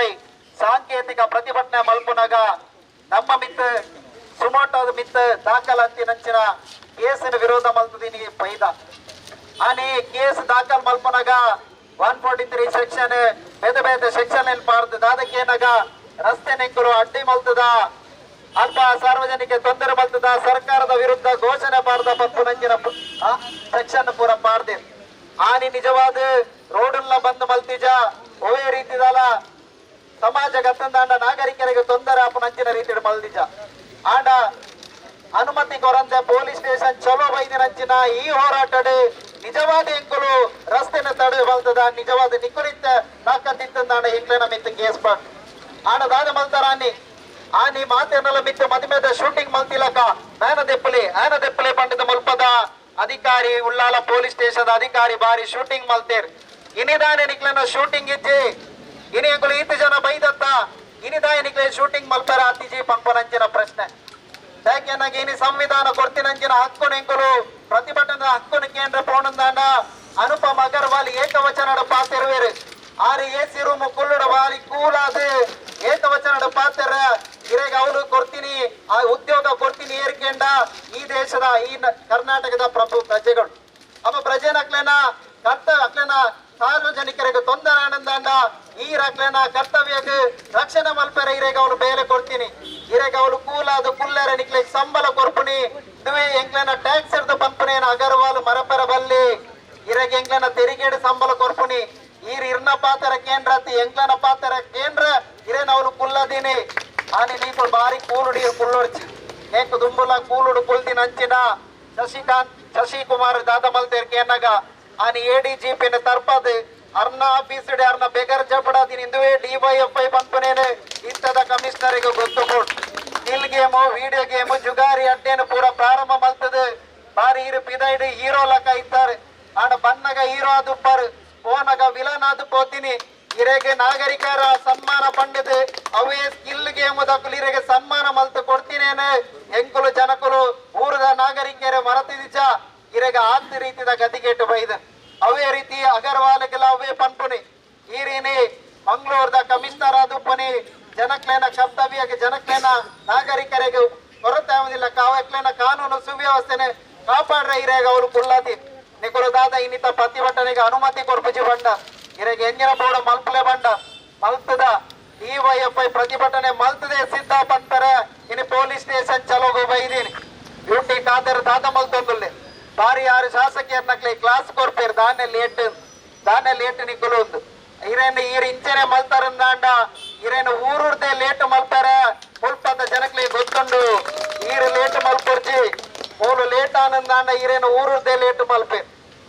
పై ಸಾಂಕೇತಿಕ ಪ್ರತಿಭಟನೆ ಮಲ್ಪುನಗ ನಮ್ಮ ಮಿತ್ సుమోటో ಮಿತ್ దాఖలంచినంచిన ನಂಚಿನ ಕೇಸಿನ ವಿರೋಧ దీనికి ಪೈದ. ಅಲ್ಲಿ ಕೇಸ್ ದಾಖಲ್ ಮಲ್ಪುನಗ ಒನ್ ಫೋರ್ಟಿ ತ್ರೀ ಸೆಕ್ಷನ್ ಬೇದ ಬೇದ ಸೆಕ್ಷನ್ ಏನ್ ಮಾಡ್ತದ ಅದಕ್ಕೇನಾಗ ರಸ್ತೆ ನಿಂಕರು ಅಡ್ಡಿ ಮಲ್ತದ, ಅಲ್ಪ ಸಾರ್ವಜನಿಕ ತೊಂದರೆ ಮಲ್ತದ, ಸರ್ಕಾರದ ವಿರುದ್ಧ ಘೋಷಣೆ ಮಾಡ್ದ ಪತ್ತು ನಂಚಿನ ಸೆಕ್ಷನ್ ಪೂರ ಮಾಡ್ದೆ ಆನಿ ನಿಜವಾದ ರೋಡ್ ಬಂದ್ ಮಲ್ತಿಜ ಓಯೇ ರೀತಿದಲ್ಲ ಸಮಾಜ ಗತ್ತಂದಾಂಡ ನಾಗರಿಕರಿಗೆ ತೊಂದರೆ ಆಪನಂಚಿನ ರೀತಿ ಮಲ್ದಿಜ ಆಂಡ ಅನುಮತಿ ಕೊರಂತೆ ಪೊಲೀಸ್ ಸ್ಟೇಷನ್ ಚಲೋ ಬೈದಿನಂಚಿನ ಈ ಹೋರಾಟಡೆ ನಿಜವಾದ ಎಂಕುಲು ರಸ್ತೆನ ತಡೆ ಬಲ್ತದ, ನಿಜವಾದ ನಿಕುಲಿತ್ತ ನಾಕಂತಿತ್ತಂದಾಂಡ ಎಂಕ್ಲೆನ ಮಿತ್ತ ಕೇಸ್ ಬಂದ್ ಆಂಡ ದಾದ ಮಲ್ತಾರಾನಿ ಆನಿ ಮಾತೇನಲ್ಲ ಮಿತ್ತು ಮದುಮೆದ ಶೂಟಿಂಗ್ ಮಲ್ತಿಲಕ, ಮ್ಯಾನ ದೆಪ್ಪಲಿ ಆನ ದೆಪ್ಪಲಿ ಪಂಡಿತ ಮುಲ್ಪದ ಅಧಿಕಾರಿ, ಉಳ್ಳಾಲ ಪೊಲೀಸ್ ಸ್ಟೇಷನ್ ಅಧಿಕಾರಿ ಬಾರಿ ಶೂಟಿಂಗ್ ಮಲ್ತೇರ್. ಇನಿದಾನೆ ನಿಕ್ಲೆನ ಶೂಟಿಂಗ್ ಇಜ್ಜಿ ಇನಿ ಎಂಕುಲು ಈತು ಜನ ಬೈದತ್ತ ಇನಿದಾಯ ನಿಕ್ಲೆ ಶೂಟಿಂಗ್ ಮಲ್ತಾರ ಅತಿಜಿ ಪಂಪನಂಚಿನ ಪ್ರಶ್ನೆ. ಯಾಕೆನಾಗಿ ಇನಿ ಸಂವಿಧಾನ ಕೊರ್ತಿನಂಚಿನ ಹಕ್ಕು ಎಂಕುಲು ಪ್ರತಿಭಟನೆ ಹಕ್ಕುನ ಕೇಂದ್ರ ಪೋಣಂದಾಂಡ ಅನುಪಮ ಅಗರ್ವಾಲ್ ಏಕವಚನಡ ಆರು ಎಸಿ ರೂಮ್ ಕುಲ್ಲುಡ ವಾಲಿ ಕೂಲಾದು. ಏಕವಚನಡ ಪಾತ್ರ ಇರೆಗೆ ಅವಳು ಕೊಡ್ತೀನಿ ಆ ಉದ್ಯೋಗ ಕೊಡ್ತೀನಿ ಏರ್ಕೆಂಡ ಈ ದೇಶದ, ಈ ಕರ್ನಾಟಕದ ಪ್ರಭು ಪ್ರಜೆಗಳು. ಅಪ್ಪ ಪ್ರಜೆನ ಅಕ್ಲೇನ ಕರ್ತ ಅಕ್ಲೆನ ಸಾರ್ವಜನಿಕರಿಗೆ ತೊಂದರೆ ಆನಂದ ಈ ರಕ್ಲೆನ ಕರ್ತವ್ಯಕ್ಕೆ ರಕ್ಷಣೆ ಮಲ್ಪರೆ ಇರೇಗ ಅವನು ಬೇಲೆ ಕೊಡ್ತೀನಿ. ಇರೇಗ ಅವಳು ಕೂಲಾದ ಕುಲ್ಲರ ನಿಕ್ಲೆ ಸಂಬಳ ಕೊರ್ಪುನಿ, ದುವೆ ಎಂಗ್ಲೆನ ಟ್ಯಾಕ್ಸ್ ಇರ್ದು ಪಂಪನೇನ ಅಗರ್ವಾಲ್ ಮರಪರ ಬಲ್ಲಿ. ಇರಗ ಎಂಗ್ಲನ ತೆರಿಗೆಡು ಸಂಬಳ ಕೊರ್ಪುನಿ, ಈರ್ ಇರ್ನ ಪಾತ್ರ ಕೇಂದ್ರ ಎಂಗ್ಲನ ಪಾತ್ರ ಕೇಂದ್ರ ಇರೇನ ಅವಳು ಕುಲ್ಲದೀನಿ ಆನೆ ನೀ ಬಾರಿ ಕೂಲುಡಿ ಕುಲ್ಲೊಡ್ಚಿ ಏಕ ದುಂಬುಲ ಕೂಲುಡು ಕುಲ್ದಿನ ಅಂಚಿನ ಶಶಿಕಾಂತ್, ಶಶಿಕುಮಾರ್ ದಾದಮಲ್ತೇರ್ ಕೇನಗ. ಆನಿ ಎಡಿಜಿಪಿನ ತರ್ಪದ್. ಅರ್ನ ಆಫೀಸ್ಡ್ ಅರ್ನ ಬೆಗರ್ ಜಪಡಾದಿನ ಇಂದುವೇ ಡಿವೈಎಫ್ಐ ಪಂಪನೇನೆ ಇಂತದ ಕಮಿಷನರಿಗೆ ಗೊತ್ತು ಕೊಡ್. ಸ್ಕಿಲ್ ಗೇಮು, ವಿಡಿಯೋ ಗೇಮು, ಜುಗಾರಿ ಅಡ್ಡೇನು ಪೂರ ಪ್ರಾರಂಭ ಮಲ್ತದೆ. ಬಾರಿ ಇರು ಪಿದೈಡ್ ಹೀರೋ ಲಕ ಇದ್ದಾರೆ. ಆಡ ಬನ್ನಗ ಹೀರೋ ಆದುಪ್ಪರ್ ಓನಗ ವಿಲನ್ ಆದು ಪೋತಿನಿ. ಇರೆಗೆ ನಾಗರಿಕರ ಸನ್ಮಾನ ಪಂಡಿದ್ ಅವೇ ಸ್ಕಿಲ್ ಗೇಮ್ ದಕ್ಕಲು ಇರೆಗೆ ಸನ್ಮಾನ ಮಲ್ತು ಕೊಡ್ತೀನೇನೆ. ಎಂಕುಲು ಜನಕುಲು ಊರದ ನಾಗರಿಕರ ಮರತಿದಿಚ. ಇರೆಗೆ ಆತ್ ರೀತಿದ ಗತಿಗೆಟ್ಟು ಬೈದ. ಅವೇ ರೀತಿ ಅಗರ್ವಾಲ್ಗೆಲ್ಲ ಅವೇ ಪನ್ಪುನಿ ಈ ರೀನಿ ಮಂಗಳೂರದ ಕಮಿಷನರ್ ಆದುಪ್ಪನಿ ಜನಕ್ಲೇನ ಕರ್ತವ್ಯಕ್ಕೆ ಜನಕ್ಲೇನ ನಾಗರಿಕರಿಗೆ ಕೊರತೆ ಆಗುದಿಲ್ಲ ಕಾವಕ್ಲೇನ ಕಾನೂನು ಸುವ್ಯವಸ್ಥೆನೆ ಕಾಪಾಡ್ರೆ ಇರೇಗ ಅವರು ಕುಳ್ಳಾತಿ. ನಿಕುಲು ದಾದ ಇನ್ನಿತ ಪ್ರತಿಭಟನೆಗೆ ಅನುಮತಿ ಕೊರ್ಪುಜಿ ಬಂಡ. ಇರೆಗೆ ಎಂಜಿನ ಬೋಡ ಮಲ್ಪಲೆ ಬಂಡ. ಮಲ್ತದ ಡಿವೈಎಫ್ಐ ಪ್ರತಿಭಟನೆ ಮಲ್ತದೆ ಸಿದ್ಧ ಪಂತಾರೆ ಇನ್ನು ಪೊಲೀಸ್ ಸ್ಟೇಷನ್ ಚಲೋಗೋ ಬೈದೀನಿ. ಡ್ಯೂಟಿ ಖಾತೆ ದಾದ ಮಲ್ತೊಂದುಲ್ಲೆ. ಬಾರಿ ಯಾರು ಶಾಸಕಿಯರ್ನಕ್ಲೆ ಕ್ಲಾಸ್ ಕೊರ್ಪೇರ್ ದಾನೆ ಲೇಟ್ ದಾನೆ ಲೇಟ್ ನಿಕುಲು ಒಂದು ಇರೇನು ಈರ್ ಇಂಚನೆ ಮಲ್ತಾರಂದಾಂಡ ಇರೇನು ಊರುರ್ದೆ ಲೇಟ್ ಮಲ್ತಾರೆ, ಮುಲ್ಪದ ಜನಕ್ಕೆ ಗೊತ್ತುಂಡು ಈರು ಲೇಟ್ ಮಲ್ಪೊರ್ಜಿ ಮೂಲು ಲೇಟ್ ಆನಂದಾಂಡ ಇರೇನು ಊರುರ್ದೆ ಲೇಟ್ ಮಲ್ಪೆ.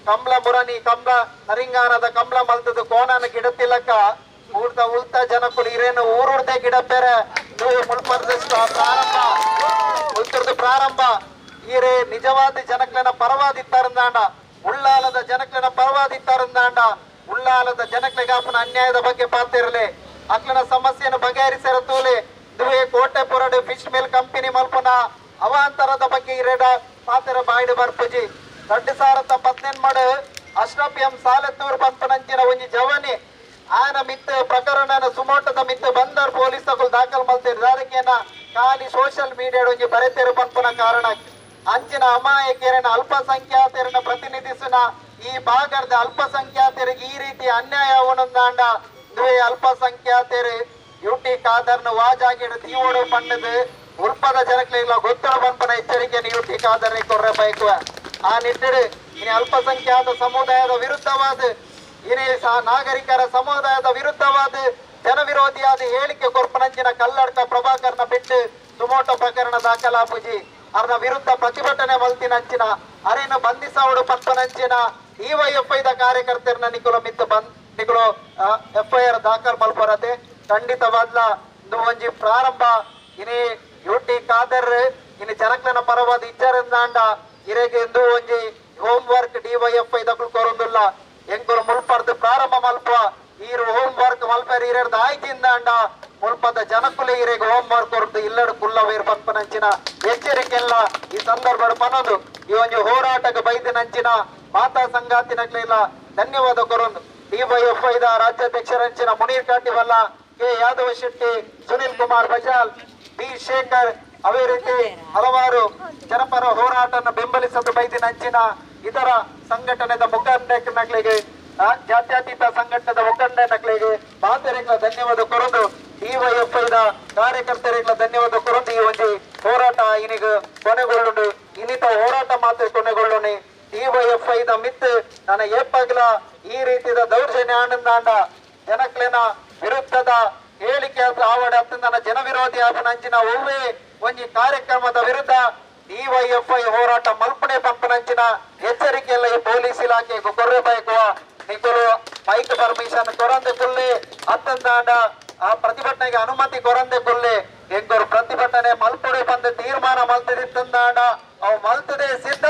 ಕಂಬ್ಳ ಮುರನಿ, ಕಂಬ್ಳ ಹರಿಂಗಾನದ ಕಂಬ್ಳ ಮಲ್ತದ ಕೋಣನ ಗಿಡತಿಲಕ ಊರ್ದ ಉಲ್ತ ಜನಕ್ಕಳು ಇರೇನು ಊರುರ್ದೆ ಗಿಡ ಬೇರೆ ಮುಲ್ಪರ್ದ ಪ್ರಾರಂಭ. ಉತ್ತರದ ಪ್ರಾರಂಭ. ಈರೇ ನಿಜವಾದ ಜನಕ್ಲೆನ ಪರವಾದಿತ್ತಾರಂದಾಂಡ ಉಳ್ಳಾಲದ ಜನಕ್ಲನ ಪರವಾದಿತ್ತಾರಂದಾಂಡ ಉಳ್ಳಾಲದ ಜನಕ್ಲೆಗೆ ಆಪನ ಅನ್ಯಾಯದ ಬಗ್ಗೆ ಪಾತಿರಲಿ ಅಕ್ಲನ ಸಮಸ್ಯೆಯನ್ನು ಬಗೆಹರಿಸಿರ ತೂಲೆ. ದುವೆ ಕೋಟೆ ಪುರಡು ಫಿಶ್ ಮಿಲ್ ಕಂಪನಿ ಮಲ್ಪನ ಅವಾಂತರದ ಬಗ್ಗೆ ಇರಡ ಪಾತಿರ ಬಾಯ್ಡು ಬರ್ಪುಜಿ ದೊಡ್ಡ ಸಾರತ ಪತ್ನೆನ್ ಮಾಡು ಅಶ್ರಫ್ ಎಂ ಸಾಲತ್ತೂರ್ ಪಂಪನಂಚಿನ ಒಂಜಿ ಜವನಿ. ಆನ ಮಿತ್ ಪ್ರಕರಣನ ಸುಮೋಟದ ಮಿತ್ ಬಂದರ್ ಪೊಲೀಸ್ ತಗೊಳ್ ದಾಖಲ್ ಮಲ್ತೇರಿ ಅದಕ್ಕೇನ ಖಾಲಿ ಸೋಷಿಯಲ್ ಮೀಡಿಯಾ ಒಂಜಿ ಬರೆತೇರು ಪಂಪನ ಕಾರಣ ಅಂಚಿನ ಅಮಾಯಕರನ್ನ ಅಲ್ಪಸಂಖ್ಯಾತರನ್ನ ಪ್ರತಿನಿಧಿಸಿನ ಈ ಭಾಗದ ಅಲ್ಪಸಂಖ್ಯಾತರಿಗೆ ಈ ರೀತಿ ಅನ್ಯಾಯ ಅವನೊಂದಾಂಡ ದ್ವೇ ಅಲ್ಪಸಂಖ್ಯಾತರು ಯುಟಿ ಕಾದರ್ನ ವಾಜಾಗಿಡ ತೀವ್ರ ಪಣ್ಣದು ಉಲ್ಪದ ಜನಕ್ಲೆಲ್ಲ ಗೊತ್ತಡ ಬಂಪನ ಎಚ್ಚರಿಕೆಯನ್ನು ಯುಟಿ ಕಾದರ್ನಿ ಕೊರ್ರೆ ಬೈಕುವ ಆ ನಿಟ್ಟಿಡು ಇನಿ ಅಲ್ಪಸಂಖ್ಯಾತ ಸಮುದಾಯದ ವಿರುದ್ಧವಾದ ಇನಿ ನಾಗರಿಕರ ಸಮುದಾಯದ ವಿರುದ್ಧವಾದ ಜನವಿರೋಧಿಯಾದ ಹೇಳಿಕೆ ಕೊರ್ಪನಂಚಿನ ಕಲ್ಲಡ್ಕ ಪ್ರಭಾಕರ್ನ ಬಿಟ್ಟು ತುಮೋಟ ಪ್ರಕರಣ ದಾಖಲಾಪುಜಿ. ಅರ್ನ ವಿರುದ್ಧ ಪ್ರತಿಭಟನೆ ಮಲ್ತಿನಂಚಿನ ಅರೇನು ಬಂಧಿಸವಡು ಎಫ್ ಐದ ಕಾರ್ಯಕರ್ತರನ್ನ ನಿಕುಲ ಮಿತ್ತು ಬಂದ್ ನಿಕುಲು ಎಫ್ಐಆರ್ ದಾಖಲ್ ಮಲ್ಪರತೆ ಖಂಡಿತವಾದ್ಲ ಇಂದು ಒಂಜಿ ಪ್ರಾರಂಭ. ಇನಿ ಯುಟಿ ಕಾದರ್ ಇನಿ ಜನಕ್ಲನ ಪರವಾದ ಇಚ್ಚಾರಂದಾಂಡ ಇರೆಗೆ ಇಂದು ಒಂಜಿ ಹೋಮ್ ವರ್ಕ್ ಡಿವೈಎಫ್ಐ ದಕ್ಕಲು ಕೊರೊಂದುಲ್ಲ. ಎಂಕುಲು ಮುಲ್ಪರ್ದು ಪ್ರಾರಂಭ ಮಲ್ಪ ಈರು ಹೋಮ್ ವರ್ಕ್ ಮಲ್ಪರ್ ಇರರ್ದ ಆಯ್ತಿಂದಾಂಡ ಮುಲ್ಪದ ಜನಕುಲೆ ಇರೆಗೆ ಹೋಮ್ ವರ್ಕ್ ಕೊರದು ಇಲ್ಲಡು ಕುಲ್ಲವೇರು ಪಂಪನಂಚಿನ ಎಚ್ಚರಿಕೆಲ್ಲ ಈ ಸಂದರ್ಭ ಪನೊಂದು ಈ ಒಂದು ಹೋರಾಟಕ್ಕೆ ಬೈದಿನಂಚಿನ ಮಾತಾ ಸಂಗಾತಿನಕ್ಲೆಲ್ಲ ಧನ್ಯವಾದ ಕೊರೊಂದು ಡಿವೈಎಫ್ಐದ ರಾಜ್ಯಾಧ್ಯಕ್ಷರಂಚಿನ ಮುನೀರ್ ಕಾಟಿವಲ್ಲ ಕೆ. ಯಾದವ ಶೆಟ್ಟಿ ಸುನಿಲ್ ಕುಮಾರ್ ಬಜಾಲ್ ಬಿ ಶೇಖರ್ ಅವೇ ರೀತಿ ಹಲವಾರು ಜನಪರ ಹೋರಾಟನ ಬೆಂಬಲಿಸಲು ಬೈದಿನಂಚಿನ ಇತರ ಸಂಘಟನೆದ ಆ, ಜಾತ್ಯತೀತ ಸಂಘಟನೆದ ಮುಖಂಡಗಳಿಗೆ ಮಾತರಿಗಳ ಧನ್ಯವಾದ ಕೊರೊಂದು ಡಿವೈಎಫ್ಐದ ಕಾರ್ಯಕರ್ತರಿಗಳ ಧನ್ಯವಾದ ಕೊರೊಂದು ಈ ಒಂದು ಹೋರಾಟ ಇನಿಗ ಕೊನೆಗೊಳ್ಳುಂಡು. ಇನ್ನಿತ ಹೋರಾಟ ಮಾತ್ರ ಐ ದ ಮಿತ್ ನನ್ನ ಏಪಗ್ಲ ಈ ರೀತಿಯ ದೌರ್ಜನ್ಯ ಆನಂದಾಂಡ ಜನಕ್ಲೆನ ವಿರುದ್ಧದ ಹೇಳಿಕೆ ಆವಡ ನನ್ನ ಜನ ವಿರೋಧಿ ಆಪನಂಚಿನ ಒಮ್ಮೆ ಒಂಜಿ ಕಾರ್ಯಕ್ರಮದ ವಿರುದ್ಧ ಡಿವೈಎಫ್ಐ ಹೋರಾಟ ಮಲ್ಪನೆ ಪಂಪನಂಚಿನ ಎಚ್ಚರಿಕೆಯಲ್ಲ ಈ ಪೊಲೀಸ್ ಇಲಾಖೆ ಕೊರಬೇಕು ನಿಕ್ಕಲು ಮೈಕ್ ಪರ್ಮಿಷನ್ ಕೊರಂದೆ ಕೊಲ್ಲಿ. ಅತ್ತಂದಾಂಡ ಆ ಪ್ರತಿಭಟನೆಗೆ ಅನುಮತಿ ಕೊರಂದೆ ಕುಲ್ಲೆ. ಎಂಗರು ಪ್ರತಿಭಟನೆ ಮಲ್ಪುಡೆ ಬಂದ ತೀರ್ಮಾನ ಮಲ್ತದಿತ್ತಂದಾಂಡ ಅವು ಮಲ್ತದೆ ಸಿದ್ಧ